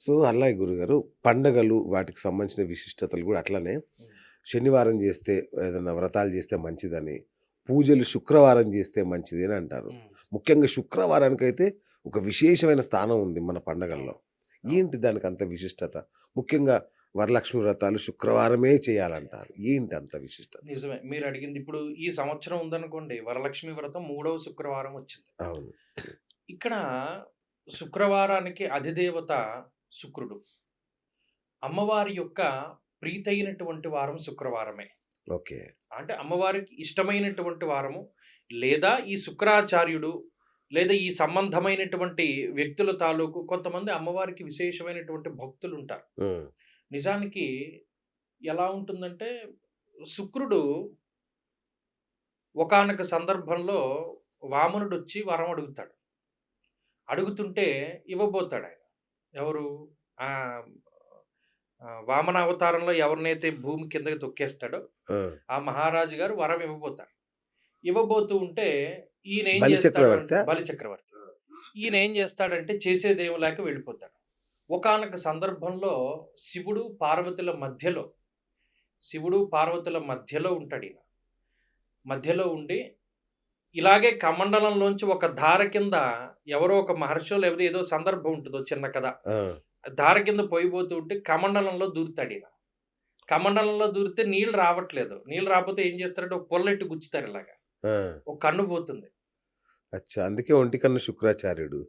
So అలాగే గురుగారు పండగలు వాటికి సంబంధించిన విశిష్టతలు కూడా అట్లనే శనివారం చేస్తే ఏదైనా వ్రతాలు చేస్తే మంచిదని పూజలు శుక్రవారం చేస్తే మంచిది అని అంటారు. ముఖ్యంగా శుక్రవారానికి అయితే ఒక విశేషమైన స్థానం ఉంది మన పండగల్లో. ఏంటి దానికి అంత విశిష్టత? ముఖ్యంగా వరలక్ష్మి వ్రతాలు శుక్రవారమే చేయాలంటారు. ఏంటి అంత విశిష్టత? నిజమే. మీరు అడిగింది ఇప్పుడు ఈ సంవత్సరం ఉందనుకోండి వరలక్ష్మి వ్రతం మూడవ శుక్రవారం వచ్చింది. అవును. ఇక్కడ శుక్రవారానికి అధిదేవత శుక్రుడు. అమ్మవారి యొక్క ప్రీతైనటువంటి వారం శుక్రవారమే. ఓకే. అంటే అమ్మవారికి ఇష్టమైనటువంటి వారము లేదా ఈ శుక్రాచార్యుడు లేదా ఈ సంబంధమైనటువంటి వ్యక్తుల తాలూకు కొంతమంది అమ్మవారికి విశేషమైనటువంటి భక్తులు ఉంటారు. నిజానికి ఎలా ఉంటుందంటే శుక్రుడు ఒకానొక సందర్భంలో వామనుడు వచ్చి వరం అడుగుతాడు. అడుగుతుంటే ఇవ్వబోతాడు ఆయన. ఎవరు? వామన అవతారంలో ఎవరినైతే భూమి కిందకి తొక్కేస్తాడో ఆ, మహారాజు గారు వరం ఇవ్వబోతాడు ఇవ్వబోతూ ఉంటే ఈయన ఏం చేస్తాడు? బలి చక్రవర్తి. ఈయన ఏం చేస్తాడంటే చేసేదేం లేక వెళ్ళిపోతాడు. ఒకానొక సందర్భంలో శివుడు పార్వతుల మధ్యలో శివుడు పార్వతుల మధ్యలో ఉంటాడు ఈయన. మధ్యలో ఉండి ఇలాగే కమండలంలోంచి ఒక ధార కింద ఎవరో ఒక మహర్షో లేకపోతే ఏదో సందర్భం ఉంటుందో చిన్న కథ. ధార కింద పోయిపోతూ ఉంటే కమండలంలో దూరుతాడు ఈయన. కమండలంలో దూరితే నీళ్ళు రావట్లేదు. నీళ్ళు రాకపోతే ఏం చేస్తారంటే ఒక పొల్లెట్టు గుచ్చుతారు ఇలాగా. ఒక కన్ను పోతుంది. అచ్చా అందుకే ఒంటి కన్నా శుక్రాచార్యుడు.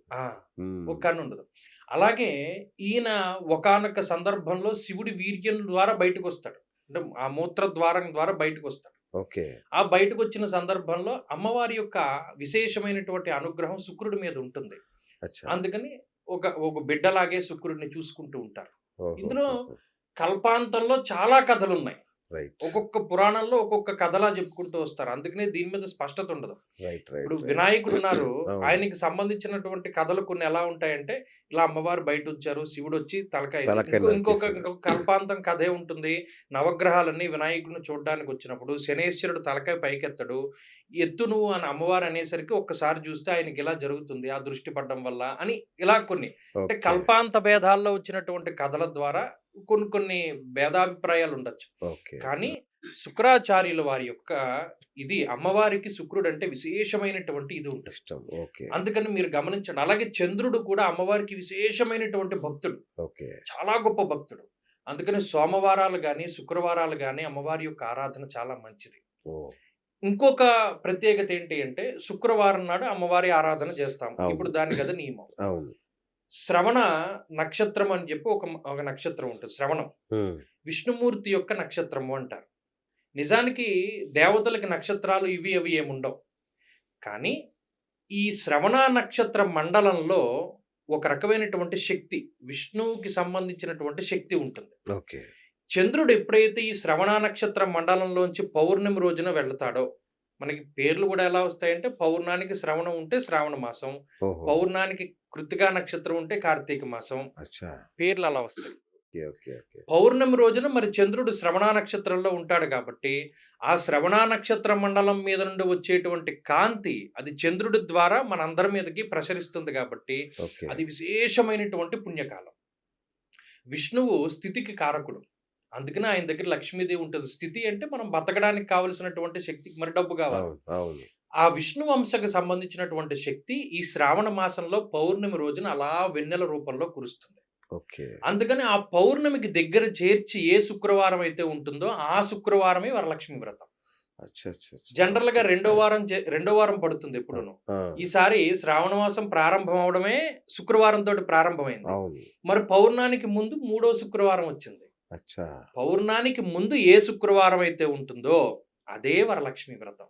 ఒక కన్ను ఉండదు. అలాగే ఈయన ఒకానొక సందర్భంలో శివుడి వీర్యం ద్వారా బయటకు వస్తాడు. అంటే ఆ మూత్ర ద్వారం ద్వారా బయటకు వస్తాడు. ఓకే. ఆ బయటకు వచ్చిన సందర్భంలో అమ్మవారి యొక్క విశేషమైనటువంటి అనుగ్రహం శుక్రుడి మీద ఉంటుంది. అందుకని ఒక ఒక బిడ్డలాగే శుక్రుడిని చూసుకుంటూ ఉంటారు. ఇందులో కల్పాంతంలో చాలా కథలు ఉన్నాయి ఒక్కొక్క పురాణంలో ఒక్కొక్క కథలా చెప్పుకుంటూ వస్తారు. అందుకనే దీని మీద స్పష్టత ఉండదు. ఇప్పుడు. వినాయకుడు ఉన్నారు. ఆయనకి సంబంధించినటువంటి కథలు కొన్ని ఎలా ఉంటాయంటే ఇలా అమ్మవారు బయట వచ్చారు శివుడు వచ్చి తలకాయ తలకాయ ఇంకో- ఇంకొక కల్పాంతం కథే ఉంటుంది. నవగ్రహాలన్నీ వినాయకుడిని చూడడానికి వచ్చినప్పుడు శనేశ్వరుడు తలకాయ పైకెత్తడు. ఎత్తు నువ్వు అని అమ్మవారు అనేసరికి ఒక్కసారి చూస్తే ఆయనకి ఇలా జరుగుతుంది ఆ దృష్టి పడడం వల్ల అని ఇలా కొన్ని. అంటే కల్పాంత భేదాల్లో వచ్చినటువంటి కథల ద్వారా కొన్ని కొన్ని భేదాభిప్రాయాలు ఉండొచ్చు కానీ శుక్రాచార్యుల వారి యొక్క ఇది అమ్మవారికి శుక్రుడు అంటే విశేషమైనటువంటి ఇది ఉంటుంది. అందుకని మీరు గమనించండి. అలాగే చంద్రుడు కూడా అమ్మవారికి విశేషమైనటువంటి భక్తుడు. చాలా గొప్ప భక్తుడు. అందుకని సోమవారాలు కానీ శుక్రవారాలు కానీ అమ్మవారి యొక్క ఆరాధన చాలా మంచిది. ఇంకొక ప్రత్యేకత ఏంటి అంటే శుక్రవారం నాడు అమ్మవారి ఆరాధన చేస్తాం. ఇప్పుడు దాని కదా నియమం. శ్రవణ నక్షత్రం అని చెప్పి ఒక ఒక నక్షత్రం ఉంటుంది శ్రవణం. విష్ణుమూర్తి యొక్క నక్షత్రము అంటారు. నిజానికి దేవతలకి నక్షత్రాలు ఇవి అవి ఏముండవు కానీ ఈ శ్రవణ నక్షత్ర మండలంలో ఒక రకమైనటువంటి శక్తి విష్ణువుకి సంబంధించినటువంటి శక్తి ఉంటుంది. ఓకే. చంద్రుడు ఎప్పుడైతే ఈ శ్రవణ నక్షత్ర మండలంలోంచి పౌర్ణమి రోజున వెళ్తాడో మనకి పేర్లు కూడా ఎలా వస్తాయంటే పౌర్ణానికి శ్రవణం ఉంటే శ్రావణ మాసం పౌర్ణానికి కృతికా నక్షత్రం ఉంటే కార్తీక మాసం పేర్లు అలా వస్తాయి. పౌర్ణమి రోజున మరి చంద్రుడు శ్రవణ నక్షత్రంలో ఉంటాడు కాబట్టి ఆ శ్రవణ నక్షత్ర మండలం మీద నుండి వచ్చేటువంటి కాంతి అది చంద్రుడి ద్వారా మనందరి మీదకి ప్రసరిస్తుంది కాబట్టి అది విశేషమైనటువంటి పుణ్యకాలం. విష్ణువు స్థితికి కారకుడు. అందుకనే ఆయన దగ్గర లక్ష్మీదేవి ఉంటుంది. స్థితి అంటే మనం బతకడానికి కావలసినటువంటి శక్తికి మరి డబ్బు కావాలి. ఆ విష్ణు వంశకు సంబంధించినటువంటి శక్తి ఈ శ్రావణ మాసంలో పౌర్ణమి రోజున అలా వెన్నెల రూపంలో కురుస్తుంది. అందుకని ఆ పౌర్ణమికి దగ్గర చేర్చి ఏ శుక్రవారం అయితే ఉంటుందో ఆ శుక్రవారమే వరలక్ష్మి వ్రతం. జనరల్గా రెండో వారం రెండో వారం పడుతుంది ఎప్పుడును. ఈసారి శ్రావణ మాసం ప్రారంభం అవడమే శుక్రవారం తోటి ప్రారంభమైంది. మరి పౌర్ణానికి ముందు మూడో శుక్రవారం వచ్చింది. పౌర్ణానికి ముందు ఏ శుక్రవారం అయితే ఉంటుందో అదే వరలక్ష్మి వ్రతం.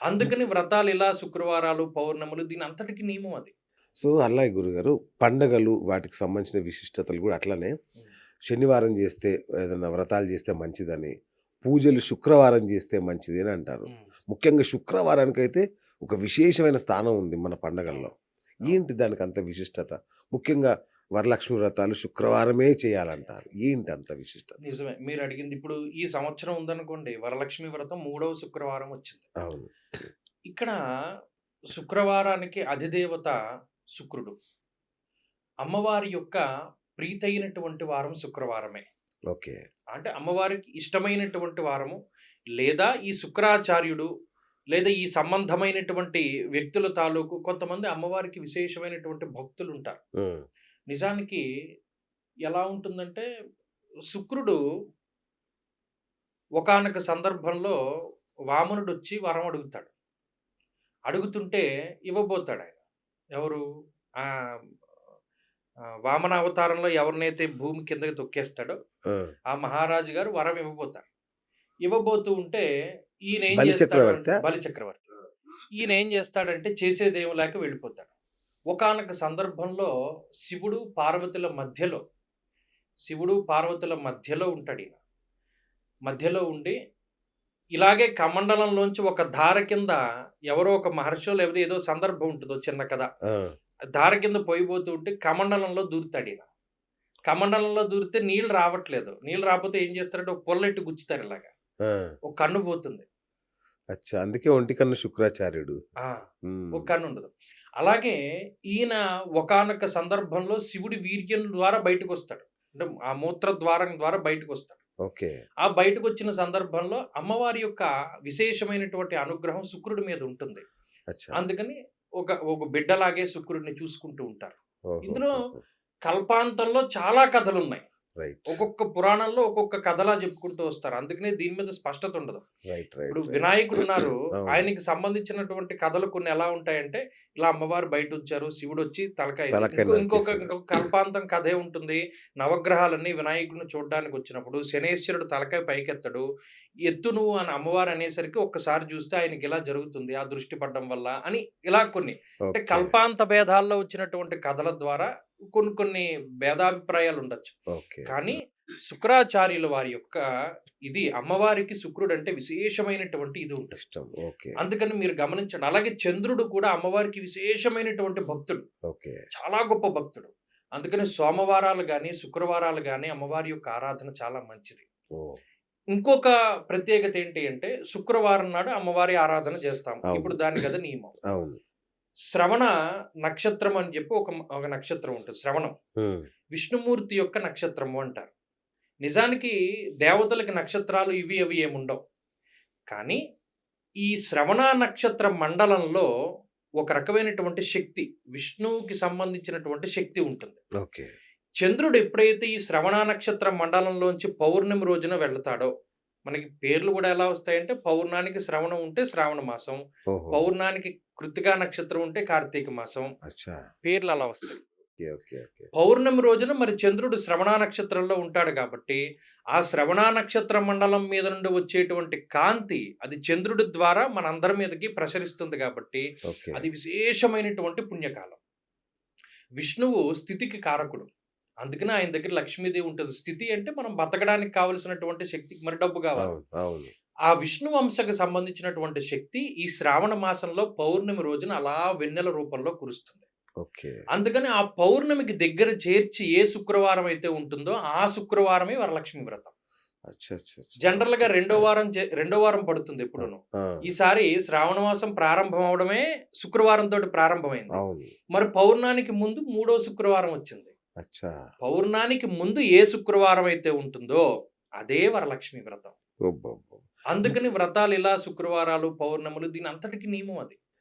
అందుకని వ్రతాలు ఇలా శుక్రవారాలు పౌర్ణములు దీని అంతటికి నియమం అది. సో అలాగే గురుగారు పండగలు వాటికి సంబంధించిన విశిష్టతలు కూడా అట్లనే శనివారం చేస్తే ఏదైనా వ్రతాలు చేస్తే మంచిదని పూజలు శుక్రవారం చేస్తే మంచిది అని అంటారు. ముఖ్యంగా శుక్రవారానికి అయితే ఒక విశేషమైన స్థానం ఉంది మన పండగల్లో. ఏంటి దానికి అంత విశిష్టత? ముఖ్యంగా వరలక్ష్మి వ్రతాలు శుక్రవారమే చేయాలంటారు. ఏంటి అంత విశిష్టత? నిజమే. మీరు అడిగింది ఇప్పుడు ఈ సంవత్సరం ఉందనుకోండి వరలక్ష్మి వ్రతం మూడవ శుక్రవారం వచ్చింది. అవును. ఇక్కడ శుక్రవారానికి అధిదేవత శుక్రుడు. అమ్మవారి యొక్క ప్రీతైనటువంటి వారం శుక్రవారమే. ఓకే. అంటే అమ్మవారికి ఇష్టమైనటువంటి వారము లేదా ఈ శుక్రాచార్యుడు లేదా ఈ సంబంధమైనటువంటి వ్యక్తుల తాలూకు కొంతమంది అమ్మవారికి విశేషమైనటువంటి భక్తులు ఉంటారు నిజానికి ఎలా ఉంటుందంటే శుక్రుడు ఒకానొక సందర్భంలో వామనుడు వచ్చి వరం అడుగుతాడు. అడుగుతుంటే ఇవ్వబోతాడు ఆయన. ఎవరు? వామన అవతారంలో ఎవరినైతే భూమి కిందకి తొక్కేస్తాడో ఆ, మహారాజు గారు వరం ఇవ్వబోతారు. ఇవ్వబోతూ ఉంటే ఈయన ఏం చేస్తాడు? బలి చక్రవర్తి. ఈయన ఏం చేస్తాడంటే చేసేదేం లేక వెళ్ళిపోతాడు. ఒకానొక సందర్భంలో శివుడు పార్వతుల మధ్యలో శివుడు పార్వతుల మధ్యలో ఉంటాడు ఈయన. మధ్యలో ఉండి ఇలాగే కమండలంలోంచి ఒక ధార కింద ఎవరో ఒక మహర్షో లేకపోతే ఏదో సందర్భం ఉంటుందో చిన్న కథ. దారి కింద పోయిపోతూ ఉంటే కమండలంలో దూరుతాడు ఈయన. కమండలంలో దూరితే నీళ్ళు రావట్లేదు. నీళ్ళు రాకపోతే ఏం చేస్తారంటే ఒక పొల్లెట్టు గుచ్చుతారు ఇలాగా. ఒక కన్ను పోతుంది. అచ్చా! అందుకే ఒంటి కన్ను శుక్రాచార్యుడు. ఒక కన్ను ఉండదు. అలాగే ఈయన ఒకానొక సందర్భంలో శివుడి వీర్యం ద్వారా బయటకు వస్తాడు అంటే ఆ మూత్ర ద్వారం ద్వారా బయటకు వస్తాడు ఓకే. ఆ బయటకు వచ్చిన సందర్భంలో అమ్మవారి యొక్క విశేషమైనటువంటి అనుగ్రహం శుక్రుడి మీద ఉంటుంది. అందుకని ఒక ఒక బిడ్డలాగే శుక్రుడిని చూసుకుంటూ ఉంటారు. ఇందులో కల్పాంతంలో చాలా కథలు ఉన్నాయి ఒక్కొక్క పురాణంలో ఒక్కొక్క కథలా చెప్పుకుంటూ వస్తారు. అందుకనే దీని మీద స్పష్టత ఉండదు. ఇప్పుడు. వినాయకుడు ఉన్నారు. ఆయనకి సంబంధించినటువంటి కథలు కొన్ని ఎలా ఉంటాయంటే ఇలా అమ్మవారు బయట ఉంచారు శివుడు వచ్చి తలకాయ తలకాయ ఇంకో- ఇంకొక కల్పాంతం కథే ఉంటుంది. నవగ్రహాలన్నీ వినాయకుడిని చూడడానికి వచ్చినప్పుడు శనేశ్వరుడు తలకాయ పైకెత్తడు. ఎత్తు నువ్వు అని అమ్మవారు అనేసరికి ఒక్కసారి చూస్తే ఆయనకి ఇలా జరుగుతుంది ఆ దృష్టి పడడం వల్ల అని ఇలా కొన్ని. అంటే కల్పాంత భేదాల్లో వచ్చినటువంటి కథల ద్వారా కొన్ని కొన్ని భేదాభిప్రాయాలు ఉండొచ్చు కానీ శుక్రాచార్యుల వారి యొక్క ఇది అమ్మవారికి శుక్రుడు అంటే విశేషమైనటువంటి ఇది ఉంటుంది. అందుకని మీరు గమనించండి. అలాగే చంద్రుడు కూడా అమ్మవారికి విశేషమైనటువంటి భక్తుడు. చాలా గొప్ప భక్తుడు. అందుకని సోమవారాలు కానీ శుక్రవారాలు కానీ అమ్మవారి యొక్క ఆరాధన చాలా మంచిది. ఇంకొక ప్రత్యేకత ఏంటి అంటే శుక్రవారం నాడు అమ్మవారి ఆరాధన చేస్తాం. ఇప్పుడు దాని కదా నియమం. శ్రవణ నక్షత్రం అని చెప్పి ఒక ఒక నక్షత్రం ఉంటుంది. శ్రవణం. విష్ణుమూర్తి యొక్క నక్షత్రము అంటారు. నిజానికి దేవతలకి నక్షత్రాలు ఇవి అవి ఏముండవు కానీ ఈ శ్రవణ నక్షత్ర మండలంలో ఒక రకమైనటువంటి శక్తి విష్ణువుకి సంబంధించినటువంటి శక్తి ఉంటుంది. ఓకే. చంద్రుడు ఎప్పుడైతే ఈ శ్రవణ నక్షత్ర మండలంలోంచి పౌర్ణమి రోజున వెళ్తాడో మనకి పేర్లు కూడా ఎలా వస్తాయంటే పౌర్ణానికి శ్రవణం ఉంటే శ్రావణ మాసం పౌర్ణానికి కృతికా నక్షత్రం ఉంటే కార్తీక మాసం పేర్లు అలా వస్తాయి. పౌర్ణమి రోజున మరి చంద్రుడు శ్రవణ నక్షత్రంలో ఉంటాడు కాబట్టి ఆ శ్రవణ నక్షత్ర మండలం మీద నుండి వచ్చేటువంటి కాంతి అది చంద్రుడి ద్వారా మన అందరి మీదకి ప్రసరిస్తుంది కాబట్టి అది విశేషమైనటువంటి పుణ్యకాలం. విష్ణువు స్థితికి కారకుడు. అందుకనే ఆయన దగ్గర లక్ష్మీదేవి ఉంటుంది స్థితి అంటే మనం బతకడానికి కావలసినటువంటి శక్తి మరి డబ్బు కావాలి. ఆ విష్ణు వంశకు సంబంధించినటువంటి శక్తి ఈ శ్రావణ మాసంలో పౌర్ణమి రోజున అలా వెన్నెల రూపంలో కురుస్తుంది. ఓకే. అందుకని ఆ పౌర్ణమికి దగ్గర చేర్చి ఏ శుక్రవారం అయితే ఉంటుందో ఆ శుక్రవారమే వరలక్ష్మి వ్రతం. జనరల్గా రెండో వారం రెండో వారం పడుతుంది ఎప్పుడును. ఈసారి శ్రావణ మాసం ప్రారంభం అవడమే శుక్రవారం తోటి ప్రారంభమైంది. మరి పౌర్ణానికి ముందు మూడో శుక్రవారం వచ్చింది. పౌర్ణానికి ముందు ఏ శుక్రవారం అయితే ఉంటుందో అదే వరలక్ష్మి వ్రతం. అందుకని వ్రతాలు ఇలా శుక్రవారాలు పౌర్ణములు దీని అంతటికి నియమం అది.